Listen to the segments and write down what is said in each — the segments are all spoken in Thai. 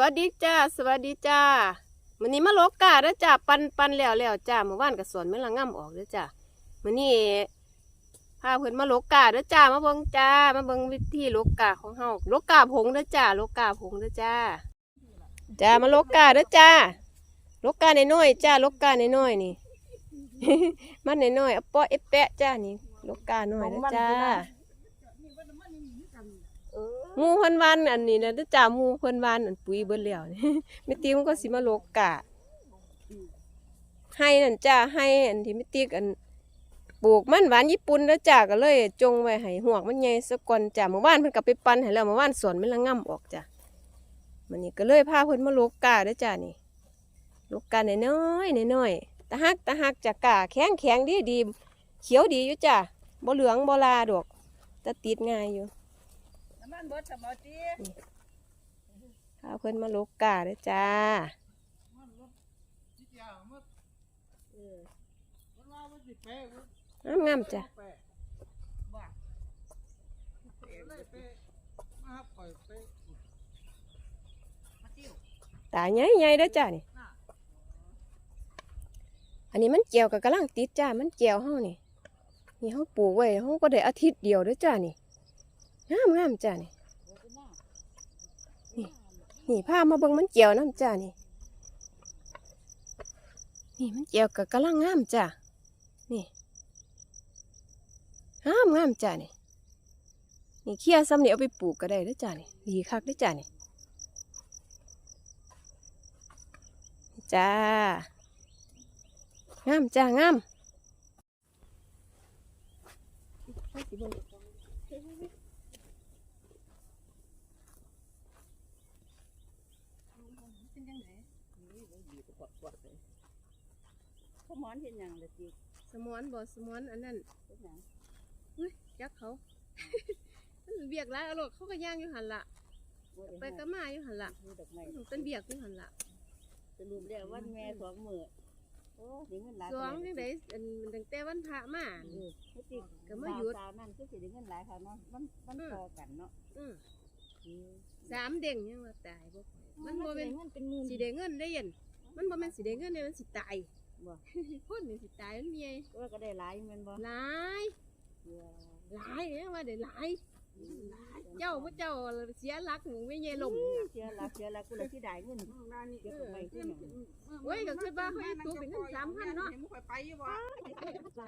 วัสดีจ้า สวัสดีจ้ามื้อนี้มาโลกกาเด้อจ้าปันปันแล้วแล้วจ้าเมื่อวานก็สวนเมันละง่ำออกเด้อจ้ามื้อนี้พาเพิ่อนมาโลกกาเด้อจ้ามาเบิ่งจ้า มาเบิ่งวิธีโลกกาของเฮาโลกกาผงเด้อจ้าโลกกาผงเด้อจ้าจ้ามาโลกกาเด้อจ้าโลกกาน้อยจ้าโลกกาน้อยนี่มันในน้อยเอาเปาะเอแปะจ้านี่โลกกาน้อยเด้อจ้า หมูเพิ่นวานอันนี้นะเด้อจ้าหมูเพิ่นวานอันปุ๋ยเบิดแล้วนี่ ไม่ตีมันก็สิมาโลกกะให้นั่นจ้าให้อันที่ไม่ตีกอันปลูกมันหวานญี่ปุ่นแล้วจ้าก็เลย จงไว้ให้หวกมันใหญ่ซะก่อนจ้าเมื่อวานเพิ่นก็ไปปั่นให้แล้วเมื่อวานสวนมันละง่ำออกจ้ามันนี่ก็เลยพาเพิ่นมาโลกกะเด้อจ้านี่โลกกะน้อยๆน้อยๆตะฮักตะฮักจ้ากะแข็งแข็งดีดีเขียวดีอยู่จ้าบ่เหลืองบ่ลาดอกแต่ติดง่ายอยู่ มันเบิดสมอตีพาเพื่อนมาลกกาเด้อจ้าเอองามจ้ะบ่าตาใหญ่ใหญ่ๆเด้อจ้านี่อันนี้มันเกี่ยวกับกำลังติดจ้า มันเกี่ยวเฮานี่ นี่เฮาปลูกไว้เฮาก็ได้อาทิตย์เดียวเด้อจ้านี่งามงามจ้านี่ นี่พามาเบิ่งมันเกี่ยวน้ำจ้านี่ นี่มันเกี่ยวกับกำลังงามจ้านี่งามงามจ้านี่นี่เคี่ยซ้ำนี่เอาไปปลูกก็ได้เด้อจ้านี่ดีคักเด้จ้านี่จ้างามจ้างาม พ่อหมอนเห็นหยังเลยจีสมอนบ่สมอนอันนั้นเห็นหยังยักเขา มันเบียกหลายเอาโลดเขาก็ย่างอยู่หันละบ่ด้ไปก็มาอยู่หันละมีดอกไม้เป็นเบียกอยู่หันละสรุปแล้ววันแม่สองมื้อโอ้ได้เงินหลายสองจังไดอันตั้งแต่วันพระมาเออให้ติก็มาหยุด สาวๆนั่นคือสิได้เงินหลายค่ะเนาะมันมันพอกันเนาะอือเออสามเด้งยังว่าตายบ่ค่อยมันบ่เป็นเงินเป็นหมื่น สิได้เงินได้เย็นมันบ่แม่นสิได้เงินเด้มันสิตาย บ่คนนี่สิตายมันเมียว่าก็ได้หลายแม่นบ่หลายเออหลายเนี่ยว่าได้หลายเจ้าพระเจ้าเสียหลักหนูไม่เยลมเชื่อละเชื่อละกูเลยที่ได้เงินเดี๋ยวก็ไปที่หยังเว้ยก็คือว่าเขาให้ตัวเป็นเงินสามพันเนาะไปอยู่บ่ไป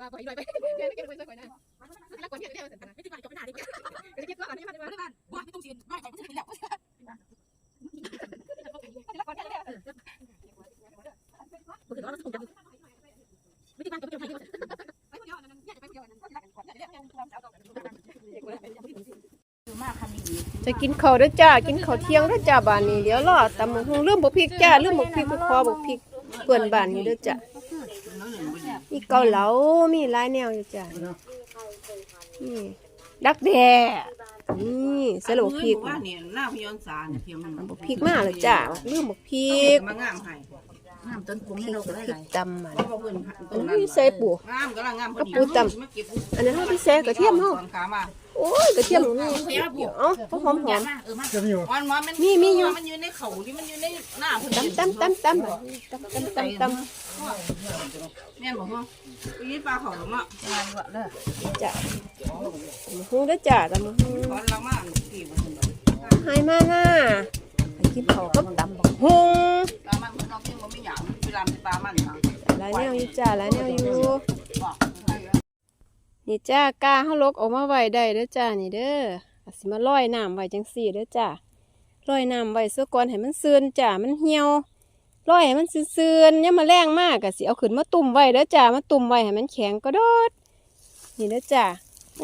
ว่าพออีกยไปเดี๋ยไม่เก็บไว้สักคนนะแล้วก่อนเนี่ยเดี๋ยวสันนะไม่ติบ้านกับหน้าดิก็จะคิดว่าอนนี้มะาได้บ้านบ้าไม่ต้องเสียไม่แล้วก่อนเนี่ยเดี๋ยไม่ต้านเดียเนี่ยจะไปไหนนก็อนเนี่ยเดี๋ยจะกินข้าวด้วยจ้า กินข้าวเที่ยงด้วยจ้าบานนี้เดี๋ยวรอแตำหมกหุ่งเรื่องบกพริกจ้าเรื่องบกพริกบกคอบกพริกเปื่อนบานนี้ด้วยจ้า มีเกาเหลา มีหลายแนวอยู่จ้านี่ดักแด่นี่ใส่ลูกพริกว่าเนี่ยหน้าพยนสารเนี่ยเพียงมันบกพริกมาเลยจ้าเรื่องบกพริกมางามให้น้ำต้นกุ้งให้เราก็ได้พริกตำมันเพราะว่าเพิ่นตอัรนงนั้นนี้ใส่ปูงามกำลังงามพอดีปูตำมาเก็บอันนั้นเราไปใส่กระเทียมเฮาตอนขามา โอ้ยกระเทียมเดี๋ยวบุเอ้าเขาหอมหอมเออนอ่อนมันมีมีอยู่มันอยู่ในเขาที่มันอยู่ในหน้าพุ่ตั้มตั้มตั้มตั้มตั้มตั้มตั้มตั้มแม่บอกว่าไยืดปลาหอมอะงานวะเด้จ้ะมึงได้จ้ะแต่มึงด้มากนหายมากน้าคิดเขาก็ดำหมบอกหูปลามันม่งน้องเพียงมันไม่หยาบเวลาเป็นปลามันค่ะหลานวอยู่จ้ะหลายแนวอยู่ นี่จ้ากาเฮาลกออกมาไว้ได้เด้อจ้านี่เด้ออาสิมาลอยน้ำไว้จังซี่เด้อจ้าร้อยน้ำไว้ซะก่อนให้มันเสื่อนจ้ามันเหี่ยวร้อยให้มันเสื่อนๆเนี่ยมมาแรงมากก็สิเอาขึ้นมาตุ่มไว้เด้อจ้ามาตุ่มไว้ให้มันแข็งก็โดดนี่เด้อจ้า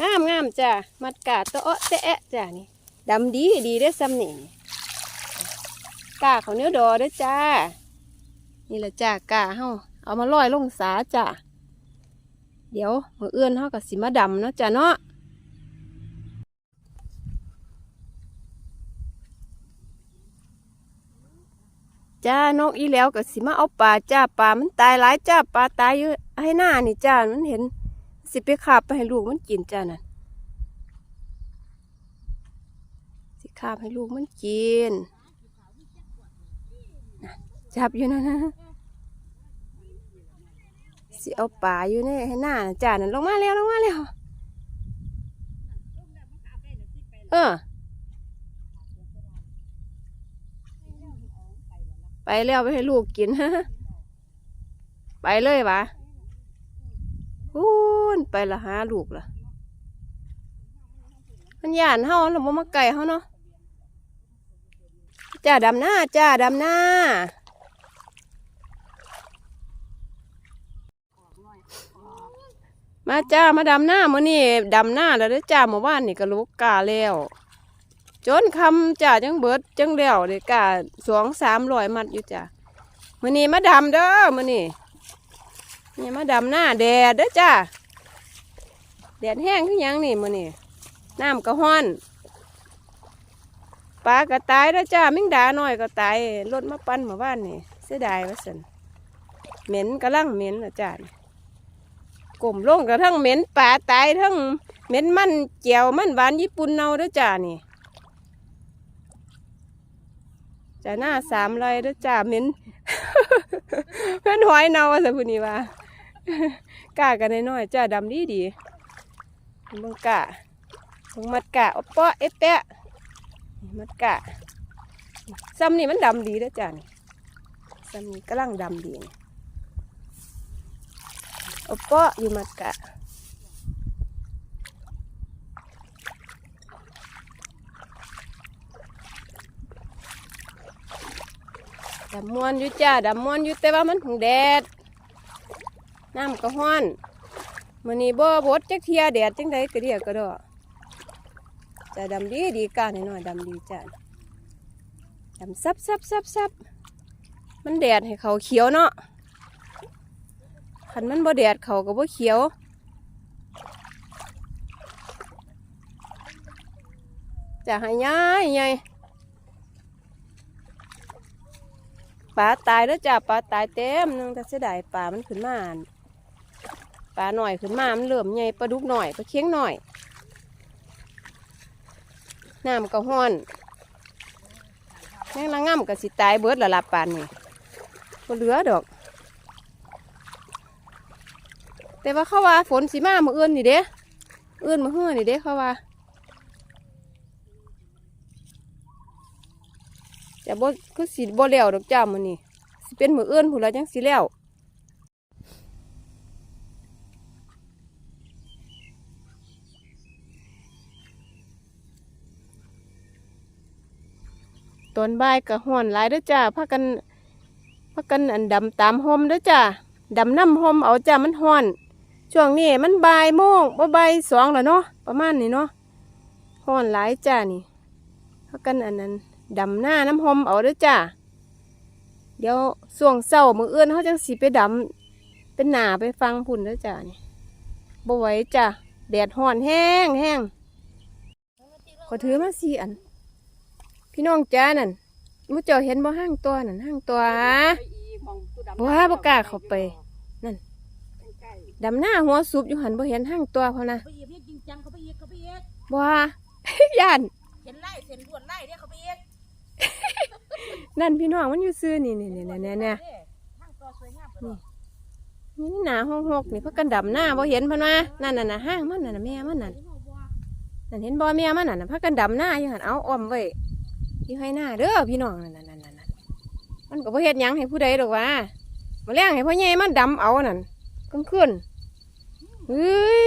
งามงามจ้ามัดกาตะเอะแตะแอะจ้านี่ดำดีดีได้อซ้ำนี่กาขาวเหนื้อดอเด้อจ้านี่แหละจ้ากาเฮาเอามาลอยลงสาจ้า เดี๋ยวมือเอื้อนเฮาก็สิมาดำเนาะจ้าเนาะจ้านกอีแล้วก็สิมาเอาปลาจ้าปลามันตายหลายจ้าปลาตายอยู่ให้หน้านี่จ้ามันเห็น สิไปขาบไปให้ลูกมันกินจ้านั่นสิขาบให้ลูกมันกินจับอยู่นั่นนะ สิเอาปลาอยู่ในให้หน้าน่ะจ้านั่นลงมาแล้วลงมาแล้วเออ ไปแล้วไปให้ลูกกินไปเลยวะพูนไปละหาลูกละมันหย่านเฮาเราบ่มาไก่เฮาเนาะจ้าดำหน้าจ้าดำหน้า มาจ้ามาดำหน้ามื้อนี้ดำหน้าแล้วเด้จ้าเมื่อวานนี่ก็ลูกกาแล้วจนคำจ้าจังเบิดจังเดียวเด็กาสองสามร้อยมัดอยู่จ้ามื่อนี้มาดำเด้อมื่อนี้นี่มาดำหน้าแดดเด้อจ้าแดดแห้งขึ้นยังนี่มื่อนี้น้ำก็ห้อนปลาก็ตายเด้อจ้ามิงดาหน่อยก็ตายรถมาปั้นหมาบ้านนี่เสียดายว่าสันเหม็นกระลังเหม็นนะจ้า กลมลงกระทั่งเหม็นปลาตายทั้งเหม็นมันเจียวมันหวานญี่ปุ่นเนาด้อจ้านี่จ้าหน้าสามไรเด้อจ้าเหม็นเพื่อนหอยเนาสิพูนี่ว่ากล้ากันน้อยๆจ้าดำดีดีๆเบิ่งกะเบิ่งมัดกะโอปะเอะแปะมัดกะซ้ำนี่มันดำดีด้อจ้านี่ซ้ำนี่กำลังดำดีนี่ โอปะอยู่มัดกะดำมวนอยู่จ้าดำมวนอยู่แต่ว่ามันถึงแดดน้ำก็ห้อนมื้อนี้บ่บดจักเทียแดดจังไดก็เรียกก็ดอกจ้าดำดีดีกาหน่อยดำดีจ้าดำซับซับซับซับมันแดดให้เขาเขียวเนาะ คันมันบ่แดดเขาก็บ่เขียว จะห้ย้ายใหญ่ปลาตายแล้วจ้าปลาตายเต็มนึงแต่เสียดายปลามันขึ้นมาปลาหน่อยขึ้นมามันเริ่มใหญ่ปลาดุกหน่อยปลาเคียงหน่อยน้ำก็ห้อนแมงละง่ำก็สิตายเบิดละลาปานนี่ก็เหลือดอก แต่ว่าเขาว่าฝนสิมาเมื่อเอื้อนนี่เด้เอื้อนมาเฮือนี่เด้เขาว่าจะบ่คือสิบ่แล้วดอกจ้ามื้อนี้สิเป็นมือเอื้อนพุ่นละจังสิแล้วตอนบ่ายก็ฮ้อนหลายเด้อจ้าพากันพากันอันดำตามห่มเด้อจ้าดำน้ำห่มเอาจ้ามันฮ้อน ช่วงนี้มันบ่ายโมงบ่บ่ายสองแล้วเนาะประมาณนี้เนาะฮ้อนหลายจ้านี่พากันอันนั้นดำหน้าน้ำห่มเอาด้อจ้าเดี๋ยวส่วงเศร้ามือเอื้อนเขาจังสีไปดำเป็นหนาไปฟังพุ่นด้อจ้านี่บ่ไหวจ้าแดดฮ้อนแห้งแห้งขอถือมาสี่อัน พี่น้องจ้านั่นมุเจ้าเห็นบ่ห้างตัวนั่นห้างตัวบ่ว่าบ่กล้าเข้าไป ดำหน้าหัวซุบอยู่หันบ่เห็นห้างตัวเพราะนะไปเหยียบจริงจังเขาไปเหยียบเขาไปเหยียบบ่ว่าย่านเห็นไล่เส้นลวดไล่เนี่ยเขาไปเหยียบนั่นพี่น้องมันอยู่ซื่อนี่นี่นี่นี่นี่ทางตัวสวยงามนี่หนาห้องหกนี่เพิ่นกันดำหน้าบ่เห็นเพิ่นว่านั่นน่ะนะห้างมันน่ะนะแม่มันนั่นนั่นเห็นบ่แม่มันน่ะนะเพิ่นกันดำหน้าอยู่หันเอาอ้อมไว้อยู่ให้หน้าเด้อพี่น้องนั่นนั่นนั่นนั่นนั่นมันก็บ่เฮ็ดหยังให้ผู้ใดดอกว่ามาแล้งให้พ่อใหญ่มันดำเอานั่น กลางคืนเฮ้ย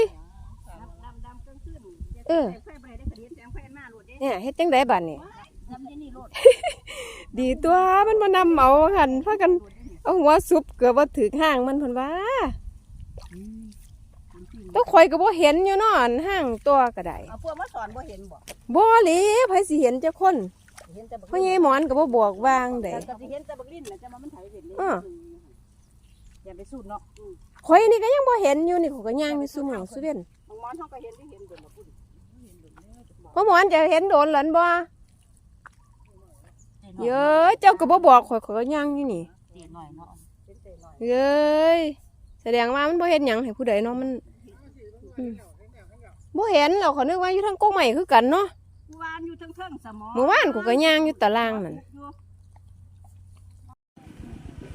ดำดำกลางคืนเออแสงไฟบ่ได้ได้กระเดียดแสงไฟหน้าโลดเด้เนี่ยเฮ็ดจังไดบัดนี่ดำที่นี่โลดดีตัวมันมานำเหมาหันพากันเอาหัวซุบเกือบว่าถือห้างมันเพิ่นว่าต้องคอยก็บ่เห็นอยู่เนาะอันห้างตัวก็ได้เอาพวกมาสอนบ่เห็นบ่บ่หลีไผสิเห็นจักคนเห็นแต่บักพ่อใหญ่หมอนก็บ่บอกวางได้แต่ก็สิเห็นแต่บักลิ้นน่ะจะมามันไถเห็นเลย อ้ออย่าไปสูดเนาะอืมข่อยนี่ก็ยังบ่เห็นอยู่นี่เขาก็ย่างอยู่ซุมื้อซุเว้นบางหมอนเฮาก็เห็นที่เห็นเดินมาพูดพ่อหมอนจะเห็นโดนหลันบ่เย้ยเจ้าก็บ่บอกข่อยข่อยก็ย่างอยู่นี่ตีหน่อยเนาะเป็นเตหน่อยเย้ยแสดงว่ามันบ่เฮ็ดหยังให้ผู้ใดเนาะมันอืมบ่เห็นเราเขานึกว่าอยู่ทางกงใหม่คือกันเนาะ เมื่อวานอยู่เทั้งๆสมองเมื่อวานกูก็ย่างอยู่ตารางนั่น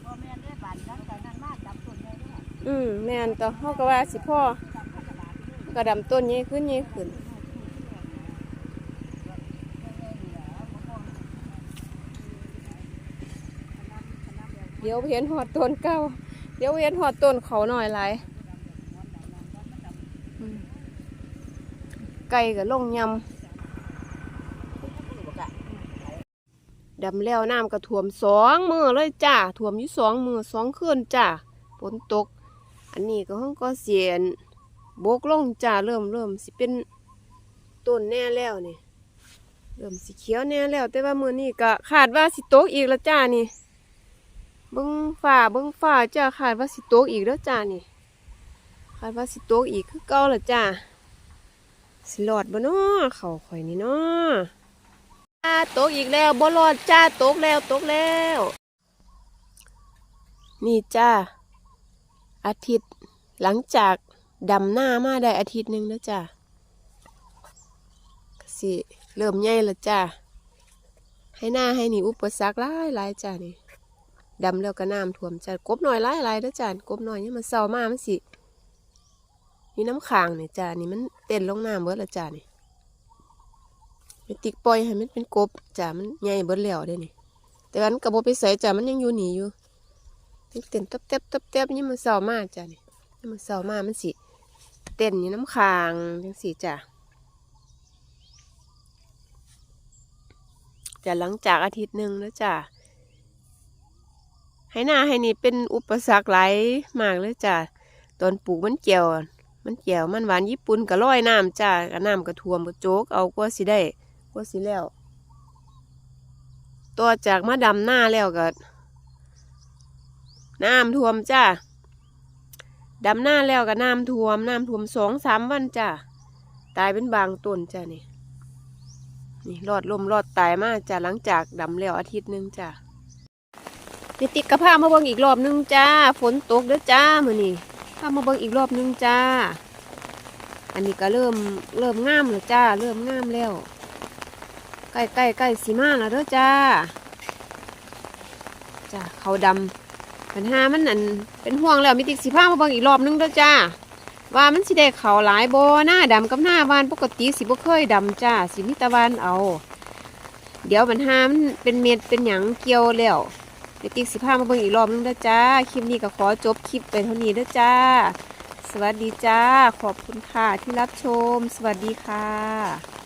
พ่อแม่ได้บานนั้นแต่นั้นมาจับต้นเลยด้วย อืมแม่นต่อเฮาก็ว่าสิพ่อก็ดำต้นใหญ่ขึ้นใหญ่ขึ้นเดี๋ยวเห็นหอดต้นเก่าเดี๋ยวเห็นหอดต้นเขาหน่อยหลายอืมไก่ก็ลงยำดำแล้วน้ำก็ท่วมสองมือเลยจ้าท่วมอยู่สองมือสองคืนจ้าฝนตก อันนี้ก็ห้องก็เสียนโบกลงจ้าเริ่มเริ่มสิเป็นต้นแน่แล้วนี่เริ่มสีเขียวแน่แล้ว แต่ว่ามือนี้ก็ขาดว่าสิตกอีกแล้วจ้านี่เบิ้งฝ่าเบิ้งฝ่าจ้าขาดว่าสิตกอีกแล้วจ้านี่ขาดว่าสิตกอีกคือเก่าแล้วจ้าสิรอดบ่เนาะเขาข่อยนี่เนาะจ้าตกอีกแล้วบ่รอดจ้าโตกแล้วโตกแล้ว นี่จ้า อาทิตย์ หลังจากดำหน้ามาได้อาทิตย์หนึ่งแล้วจ้ะสิเริ่มใหญ่แล้วจ้ะให้หน้าให้นี่อุปสรรคหลายหลายจ้ะนี่ดำแล้วก็น้ำท่วมจ้ะกบหน่อยหลายหลายแล้วจ้ะกบหน่อยเนี่ยมันเศร้ามากมันสินี่น้ำค้างนี่ยจ้ะนี่มันเต้นลงน้ำเบิดแล้วจ้ะนี่ไปติ๊กปล่อยให้มันเป็นกบจ้ะมันใหญ่เบิดแล้วเด้นี่แต่วันกระโบไปใส่จ้ะมันยังอยู่หนีอยู่ เต้นตับเต็บตับเต็บนี่มันเศร้ามากจ้ะนี่นี่มันเศร้ามากมันสิเต้นอยู่น้ำค้างจังสิจ้ะจะหลังจากอาทิตย์หนึ่งแล้วจ้ะให้หน้าให้นี่เป็นอุปสรรคหลายมากเลยจ้ะตอนปลูกมันเกี่ยว มันเกี่ยวมันหวานญี่ปุ่นก็ลอยน้ำจ้ะก็น้ำก็ท่วมก็โจกเอากว่าสิได้กว่าสิแล้ว ตัวจากมาดำหน้าแล้วก็ น้ำท่วมจ้าดำหน้าแล้วก็น้ำท่วม น้ำท่วมสองสามวันจ้าตายเป็นบางต้นจ้านี่ นี่รอดลมรอดตายมากจ้าหลังจากดำแล้วอาทิตย์หนึ่งจ้าเดี๋ยวติดกระพามาเบิ่งอีกรอบหนึงจ้า ฝนตกเด้อจ้ามือนี้พามาเบิ่งอีกรอบหนึงจ้า อันนี้ก็เริ่มเริ่มงามแล้วจ้า เริ่มงามแล้ว ใกล้ใกล้ใกล้สีมาแล้วเด้อจ้าจ้าเขาดำ ปัญหามันนั่นเป็นห่วงแล้วมีติกสิพามาเบิ่งอีกรอบนึงเด้อจ้า ว่ามันสิได้เขาวหลายโบหน้าดำกับหน้าวานปกติสิบ่เคยดำจ้าสิมีแตะวานเอา เดี๋ยวปัญหามันเป็นเม็ดเป็นหยังเกี่ยวแล้วเดี๋ยวติ๊กสิพามาเบิ่งอีกรอบนึงเด้อจ้าคลิปนี้ก็ขอจบคลิปไปเท่านี้เด้อจ้า สวัสดีจ้า ขอบคุณค่ะที่รับชม สวัสดีค่ะ